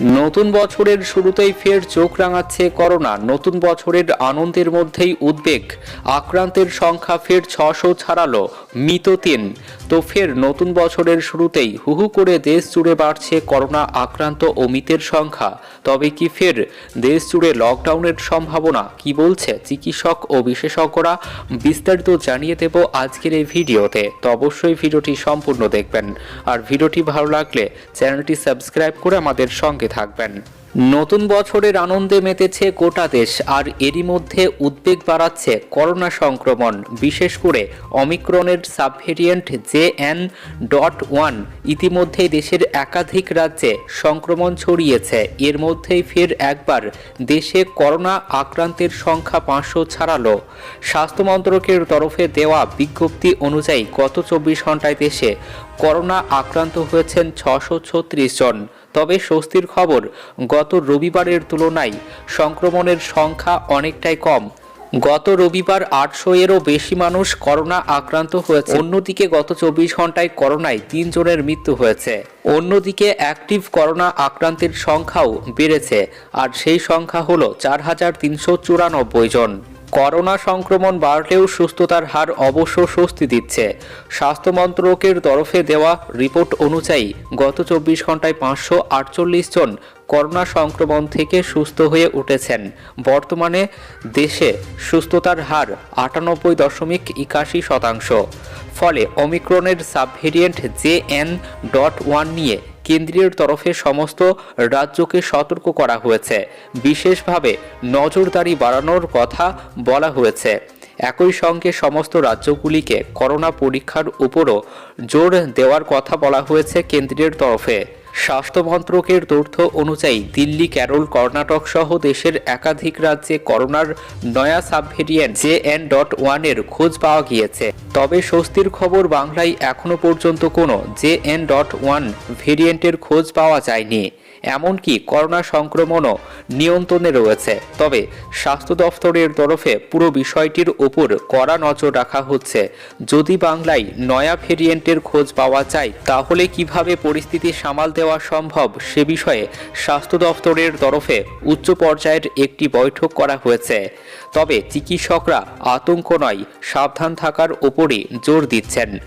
নতুন বছরের শুরুতেই ফের চোখ রাঙাচ্ছে করোনা। নতুন বছরের আনন্দের মধ্যেই উদ্বেগ। আক্রান্তের সংখ্যা ফের ছশো ছাড়ালো। মৃত তিন। তো ফের নতুন বছরের শুরুতেই হুহু করে দেশ জুড়ে বাড়ছে করোনা আক্রান্ত ও মৃতের সংখ্যা। তবে কি ফের দেশ জুড়ে লকডাউনের সম্ভাবনা? কি বলছে চিকিৎসক ও বিশেষজ্ঞরা? বিস্তারিত জানিয়ে দেব আজকের এই ভিডিওতে। তো অবশ্যই ভিডিওটি সম্পূর্ণ দেখবেন। আর ভিডিওটি ভালো লাগলে চ্যানেলটি সাবস্ক্রাইব করে আমাদের সঙ্গে থাকবেন। নতুন বছরের আনন্দে মেতেছে গোটা দেশ, আর এরই মধ্যে উদ্বেগ বাড়াচ্ছে করোনা সংক্রমণ, বিশেষ করে অমিক্রনের subvariant J N dot one. ইতিমধ্যেই দেশের একাধিক রাজ্যে সংক্রমণ ছড়িয়েছে। এর মধ্যেই ফের একবার দেশে করোনা আক্রান্তের সংখ্যা পাঁচশো ছাড়ালো। স্বাস্থ্য মন্ত্রকের তরফে দেওয়া বিজ্ঞপ্তি অনুযায়ী গত চব্বিশ ঘন্টায় দেশে করোনা আক্রান্ত হয়েছেন ছশো জন। তবে স্বস্তির খবর, গত রবিবারের তুলনায় সংক্রমণের সংখ্যা অনেকটাই কম। গত রবিবার আটশো এরও বেশি মানুষ করোনা আক্রান্ত হয়েছে। অন্যদিকে গত চব্বিশ ঘন্টায় করোনায় তিনজনের মৃত্যু হয়েছে। অন্যদিকে অ্যাক্টিভ করোনা আক্রান্তের সংখ্যাও বেড়েছে। আর সেই সংখ্যা হলো চার হাজার তিনশো চুরানব্বই জন। করোনা সংক্রমণ বাড়লেও সুস্থতার হার অবশ্য স্বস্তি দিচ্ছে। স্বাস্থ্য মন্ত্রকের তরফে দেওয়া রিপোর্ট অনুযায়ী গত চব্বিশ ঘন্টায় পাঁচশো আটচল্লিশ জন করোনা সংক্রমণ থেকে সুস্থ হয়ে উঠেছেন। বর্তমানে দেশে সুস্থতার হার আটানব্বই দশমিক একাশি শতাংশ। ফলে অমিক্রনের subvariant J N dot one নিয়ে কেন্দ্রের তরফে সমস্ত রাজ্যকে সতর্ক করা হয়েছে। বিশেষভাবে নজরদারি বাড়ানোর কথা বলা হয়েছে। একই সঙ্গে সমস্ত রাজ্যগুলিকে করোনা পরীক্ষার উপরও জোর দেওয়ার কথা বলা হয়েছে কেন্দ্রের তরফে। স্বাস্থ্য মন্ত্রকের তথ্য অনুযায়ী দিল্লি, কেরল, কর্ণাটক সহ দেশের একাধিক রাজ্যে করোনার নয়া সাবভেরিয়েন্ট জে এন ডট ওয়ানের খোঁজ পাওয়া গিয়েছে। তবে স্বস্তির খবর বাংলায় এখনও পর্যন্ত কোনো জে এন ডট ওয়ান ভেরিয়েন্টের খোঁজ পাওয়া যায়নি। এমনকি করোনা সংক্রমণও নিয়ন্ত্রণে রয়েছে। তবে স্বাস্থ্য দফতরের তরফে পুরো বিষয়টির উপর কড়া নজর রাখা হচ্ছে। যদি বাংলায় নয়া ভেরিয়েন্টের খোঁজ পাওয়া যায়, তাহলে কীভাবে পরিস্থিতি সামাল দেওয়া সম্ভব সে বিষয়ে স্বাস্থ্য দফতরের তরফে উচ্চ পর্যায়ের একটি বৈঠক করা হয়েছে। তবে চিকিৎসকরা আতঙ্ক নয়, সাবধান থাকার ওপরই জোর দিচ্ছেন।